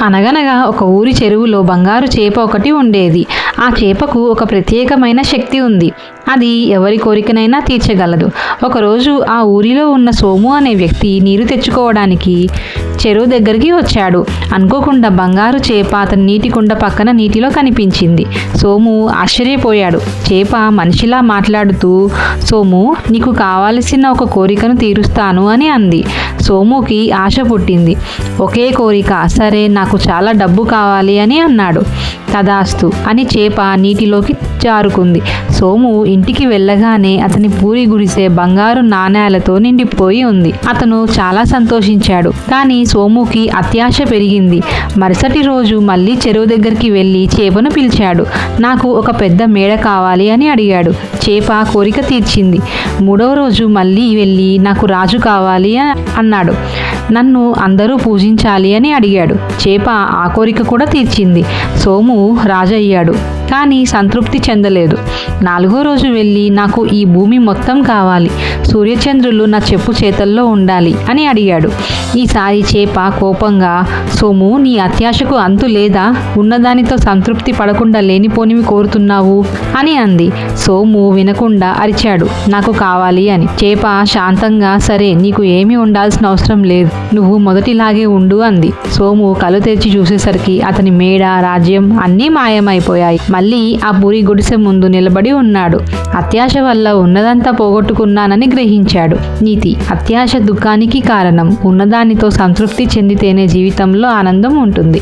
అనగనగా ఒక ఊరి చెరువులో బంగారు చేప ఒకటి ఉండేది. ఆ చేపకు ఒక ప్రత్యేకమైన శక్తి ఉంది. అది ఎవరి కోరికనైనా తీర్చగలదు. ఒకరోజు ఆ ఊరిలో ఉన్న సోము అనే వ్యక్తి నీరు తెచ్చుకోవడానికి చెరువు దగ్గరికి వచ్చాడు. అనుకోకుండా బంగారు చేప అతని నీటి కుండ పక్కన నీటిలో కనిపించింది. సోము ఆశ్చర్యపోయాడు. చేప మనిషిలా మాట్లాడుతూ సోము నీకు కావలసిన ఒక కోరికను తీరుస్తాను అని అంది. సోముకి ఆశ పుట్టింది. ఒకే కోరిక సరే నాకు చాలా డబ్బు కావాలి అని అన్నాడు. తదాస్తు అని చేప నీటిలోకి జారుకుంది. సోము ఇంటికి వెళ్ళగానే అతని పూరి గుడిసే బంగారు నాణేలతో నిండిపోయి ఉంది. అతను చాలా సంతోషించాడు. కానీ సోముకి అత్యాశ పెరిగింది. మరుసటి రోజు మళ్ళీ చెరువు దగ్గరికి వెళ్ళి చేపను పిలిచాడు. నాకు ఒక పెద్ద మేడ కావాలి అని అడిగాడు. చేప కోరిక తీర్చింది. మూడవ రోజు మళ్ళీ వెళ్ళి నాకు రాజు కావాలి అని అన్నాడు. నన్ను అందరూ పూజించాలి అని అడిగాడు. చేప ఆ కోరిక కూడా తీర్చింది. సోము రాజయ్యాడు. కానీ సంతృప్తి చెందలేదు. నాలుగో రోజు వెళ్ళి నాకు ఈ భూమి మొత్తం కావాలి. సూర్యచంద్రులు నా చెప్పు చేతల్లో ఉండాలి అని అడిగాడు. ఈసారి చేప కోపంగా సోము నీ అత్యాశకు అంతు లేదా? ఉన్నదానితో సంతృప్తి పడకుండా లేనిపోనివి కోరుతున్నావు? అని అంది. సోము వినకుండా అరిచాడు. నాకు కావాలి అని. చేప శాంతంగా సరే నీకు ఏమీ ఉండాల్సిన అవసరం లేదు. నువ్వు మొదటిలాగే ఉండు అంది. సోము కళ్ళు తెరిచి చూసేసరికి అతని మేడ రాజ్యం అన్నీ మాయమైపోయాయి. మళ్ళీ ఆ పూరి గుడిసె ముందు నిలబడి ఉన్నాడు. అత్యాశ వల్ల ఉన్నదంతా పోగొట్టుకున్నానని గ్రహించాడు. నీతి అత్యాశ దుఃఖానికి కారణం. ఉన్నదానితో సంతృప్తి చెందితేనే జీవితంలో ఆనందం ఉంటుంది.